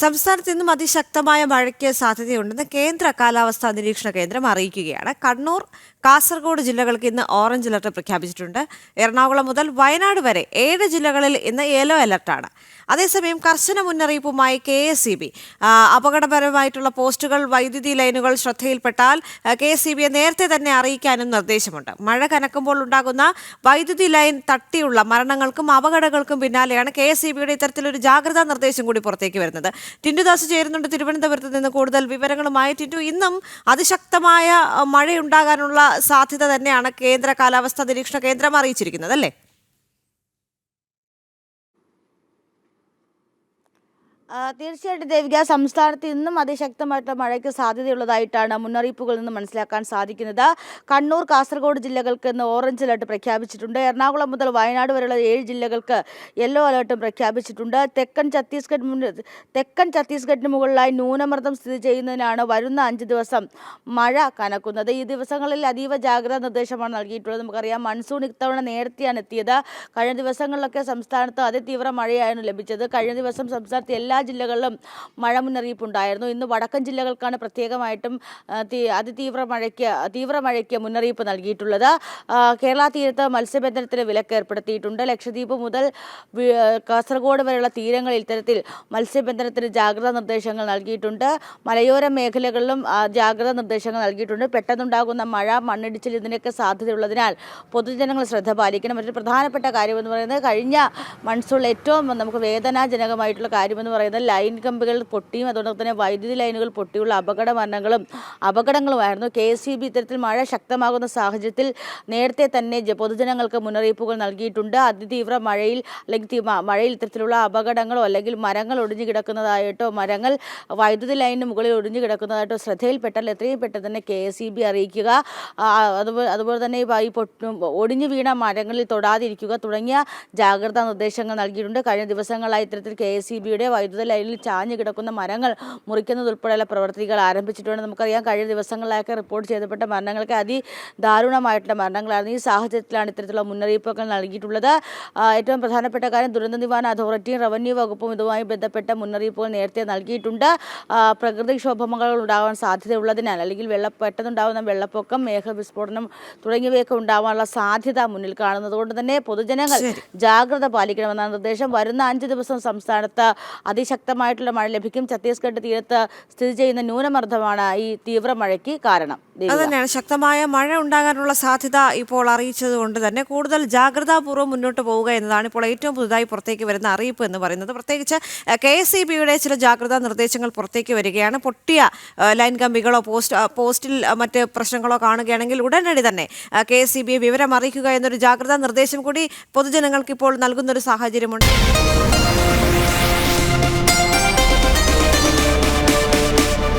സംസ്ഥാനത്ത് ഇന്നും അതിശക്തമായ മഴയ്ക്ക് സാധ്യതയുണ്ടെന്ന് കേന്ദ്ര കാലാവസ്ഥാ നിരീക്ഷണ കേന്ദ്രം അറിയിക്കുകയാണ്. കണ്ണൂർ കാസർഗോഡ് ജില്ലകൾക്ക് ഇന്ന് ഓറഞ്ച് അലർട്ട് പ്രഖ്യാപിച്ചിട്ടുണ്ട്. എറണാകുളം മുതൽ വയനാട് വരെ ഏഴ് ജില്ലകളിൽ ഇന്ന് യെല്ലോ അലർട്ടാണ്. അതേസമയം കർശന മുന്നറിയിപ്പുമായി കെ എസ് സി ബി. അപകടപരമായിട്ടുള്ള പോസ്റ്റുകൾ വൈദ്യുതി ലൈനുകൾ ശ്രദ്ധയിൽപ്പെട്ടാൽ കെ എസ് സി ബിയെ നേരത്തെ തന്നെ അറിയിക്കാനും നിർദ്ദേശമുണ്ട്. മഴ കനക്കുമ്പോൾ ഉണ്ടാകുന്ന വൈദ്യുതി ലൈൻ തട്ടിയുള്ള മരണങ്ങൾക്കും അപകടങ്ങൾക്കും പിന്നാലെയാണ് കെ എസ് സി ബിയുടെ ഇത്തരത്തിലൊരു ജാഗ്രതാ നിർദ്ദേശം കൂടി പുറത്തേക്ക് വരുന്നത്. ടിൻഡുദാസ് ചേരുന്നുണ്ട് തിരുവനന്തപുരത്ത് നിന്ന് കൂടുതൽ വിവരങ്ങളുമായി. ടിൻഡു ഇന്നും അതിശക്തമായ മഴയുണ്ടാകാനുള്ള സാധ്യത തന്നെയാണ് കേന്ദ്ര കാലാവസ്ഥാ നിരീക്ഷണ കേന്ദ്രം അറിയിച്ചിരിക്കുന്നത് അല്ലേ? തീർച്ചയായിട്ടും ദേവിക സംസ്ഥാനത്ത് ഇന്നും അതിശക്തമായിട്ടുള്ള മഴയ്ക്ക് സാധ്യതയുള്ളതായിട്ടാണ് മുന്നറിയിപ്പുകളിൽ നിന്ന് മനസ്സിലാക്കാൻ സാധിക്കുന്നത്. കണ്ണൂർ കാസർഗോഡ് ജില്ലകൾക്ക് ഇന്ന് ഓറഞ്ച് അലർട്ട് പ്രഖ്യാപിച്ചിട്ടുണ്ട്. എറണാകുളം മുതൽ വയനാട് വരെയുള്ള ഏഴ് ജില്ലകൾക്ക് യെല്ലോ അലർട്ടും പ്രഖ്യാപിച്ചിട്ടുണ്ട്. തെക്കൻ ഛത്തീസ്ഗഡ് തെക്കൻ ഛത്തീസ്ഗഡിന് മുകളിലായി ന്യൂനമർദ്ദം സ്ഥിതി ചെയ്യുന്നതിനാണ് വരുന്ന അഞ്ച് ദിവസം മഴ കനക്കുന്നത്. ഈ ദിവസങ്ങളിൽ അതീവ ജാഗ്രതാ നിർദ്ദേശമാണ് നൽകിയിട്ടുള്ളത്. നമുക്കറിയാം മൺസൂൺ ഇത്തവണ നേരത്തെയാണ് എത്തിയത്. കഴിഞ്ഞ ദിവസങ്ങളിലൊക്കെ സംസ്ഥാനത്ത് അതിതീവ്ര മഴയായിരുന്നു ലഭിച്ചത്. കഴിഞ്ഞ ദിവസം സംസ്ഥാനത്ത് എല്ലാ ജില്ലകളിലും മഴ മുന്നറിയിപ്പ് ഉണ്ടായിരുന്നു ഇന്ന് വടക്കൻ ജില്ലകൾക്കാണ് പ്രത്യേകമായിട്ടും അതിതീവ്ര മഴയ്ക്ക് തീവ്ര മഴയ്ക്ക് മുന്നറിയിപ്പ് നൽകിയിട്ടുള്ളത്. കേരള തീരത്ത് മത്സ്യബന്ധനത്തിന് വിലക്ക് ഏർപ്പെടുത്തിയിട്ടുണ്ട്. ലക്ഷദ്വീപ് മുതൽ കാസർഗോഡ് വരെയുള്ള തീരങ്ങളിൽ ഇത്തരത്തിൽ മത്സ്യബന്ധനത്തിന് ജാഗ്രതാ നിർദ്ദേശങ്ങൾ നൽകിയിട്ടുണ്ട്. മലയോര മേഖലകളിലും ജാഗ്രതാ നിർദ്ദേശങ്ങൾ നൽകിയിട്ടുണ്ട്. പെട്ടെന്നുണ്ടാകുന്ന മഴ മണ്ണിടിച്ചിൽ ഇതിനൊക്കെ സാധ്യതയുള്ളതിനാൽ പൊതുജനങ്ങൾ ശ്രദ്ധ പാലിക്കണം. മറ്റൊരു പ്രധാനപ്പെട്ട കാര്യമെന്ന് പറയുന്നത് കഴിഞ്ഞ മൺസൂണിൽ ഏറ്റവും നമുക്ക് വേദനാജനകമായിട്ടുള്ള കാര്യമെന്ന് പറയുന്നത് ലൈൻ കമ്പികൾ പൊട്ടിയും അതുകൊണ്ട് തന്നെ വൈദ്യുതി ലൈനുകൾ പൊട്ടിയുള്ള അപകട മരണങ്ങളും അപകടങ്ങളുമായിരുന്നു. കെ എസ് സി ബി ഇത്തരത്തിൽ മഴ ശക്തമാകുന്ന സാഹചര്യത്തിൽ നേരത്തെ തന്നെ പൊതുജനങ്ങൾക്ക് മുന്നറിയിപ്പുകൾ നൽകിയിട്ടുണ്ട്. അതിതീവ്ര മഴയിൽ അല്ലെങ്കിൽ മഴയിൽ ഇത്തരത്തിലുള്ള അപകടങ്ങളോ അല്ലെങ്കിൽ മരങ്ങൾ ഒടിഞ്ഞു കിടക്കുന്നതായിട്ടോ മരങ്ങൾ വൈദ്യുതി ലൈനിന് മുകളിൽ ഒടിഞ്ഞു കിടക്കുന്നതായിട്ടോ ശ്രദ്ധയിൽപ്പെട്ടാൽ എത്രയും പെട്ടെന്ന് തന്നെ കെ എസ് ഇ ബി അറിയിക്കുക. അതുപോലെ അതുപോലെ തന്നെ ഈ ഒടിഞ്ഞു വീണ മരങ്ങളിൽ തൊടാതിരിക്കുക തുടങ്ങിയ ജാഗ്രതാ നിർദ്ദേശങ്ങൾ നൽകിയിട്ടുണ്ട്. കഴിഞ്ഞ ദിവസങ്ങളായി ഇത്തരത്തിൽ കെ എസ് ഇ ബിയുടെ വൈദ്യുത ലൈനിൽ ചാഞ്ഞു കിടക്കുന്ന മരങ്ങൾ മുറിക്കുന്നതുൾപ്പെടെയുള്ള പ്രവർത്തികൾ ആരംഭിച്ചിട്ടുണ്ട്. നമുക്കറിയാം കഴിഞ്ഞ ദിവസങ്ങളിലൊക്കെ റിപ്പോർട്ട് ചെയ്യപ്പെട്ട മരണങ്ങൾക്ക് അതിദാരുണമായിട്ടുള്ള മരണങ്ങളായിരുന്നു. ഈ സാഹചര്യത്തിലാണ് ഇത്തരത്തിലുള്ള മുന്നറിയിപ്പുകൾ നൽകിയിട്ടുള്ളത്. ഏറ്റവും പ്രധാനപ്പെട്ട കാര്യം ദുരന്ത നിവാരണ അതോറിറ്റിയും റവന്യൂ വകുപ്പും ഇതുമായി ബന്ധപ്പെട്ട മുന്നറിയിപ്പുകൾ നേരത്തെ നൽകിയിട്ടുണ്ട്. പ്രകൃതിക്ഷോഭങ്ങൾ ഉണ്ടാകാൻ സാധ്യതയുള്ളതിനാൽ അല്ലെങ്കിൽ വെള്ള പെട്ടെന്നുണ്ടാകുന്ന വെള്ളപ്പൊക്കം മേഘവിസ്ഫോടനം തുടങ്ങിയവയൊക്കെ ഉണ്ടാകാനുള്ള സാധ്യത മുന്നിൽ കാണുന്നതുകൊണ്ട് തന്നെ പൊതുജനങ്ങൾ ജാഗ്രത പാലിക്കണമെന്നാണ് നിർദ്ദേശം. വരുന്ന അഞ്ച് ദിവസം സംസ്ഥാനത്ത് അതിശക്തമായിട്ടുള്ള മഴ ലഭിക്കും. ഛത്തീസ്ഗഡ് തീരത്ത് സ്ഥിതി ചെയ്യുന്ന ന്യൂനമർദ്ദമാണ് ഈ തീവ്ര മഴയ്ക്ക് കാരണം. ദേവിക. അത് തന്നെയാണ് ശക്തമായ മഴ ഉണ്ടാകാനുള്ള സാധ്യത ഇപ്പോൾ അറിയിച്ചത് കൊണ്ട് തന്നെ കൂടുതൽ ജാഗ്രതാപൂർവം മുന്നോട്ട് പോവുക എന്നതാണ് ഇപ്പോൾ ഏറ്റവും പുതുതായി പുറത്തേക്ക് വരുന്ന അറിയിപ്പ് എന്ന് പറയുന്നത്. പ്രത്യേകിച്ച് കെ എസ് ഇ ബിയുടെ ചില ജാഗ്രതാ നിർദ്ദേശങ്ങൾ പുറത്തേക്ക് വരികയാണ്. പൊട്ടിയ ലൈൻ കമ്പികളോ പോസ്റ്റ് പോസ്റ്റിൽ മറ്റ് പ്രശ്നങ്ങളോ കാണുകയാണെങ്കിൽ ഉടനടി തന്നെ കെ എസ് ഇ ബിയെ വിവരം അറിയിക്കുക എന്നൊരു ജാഗ്രതാ നിർദ്ദേശം കൂടി പൊതുജനങ്ങൾക്ക് ഇപ്പോൾ നൽകുന്നൊരു സാഹചര്യമുണ്ട്.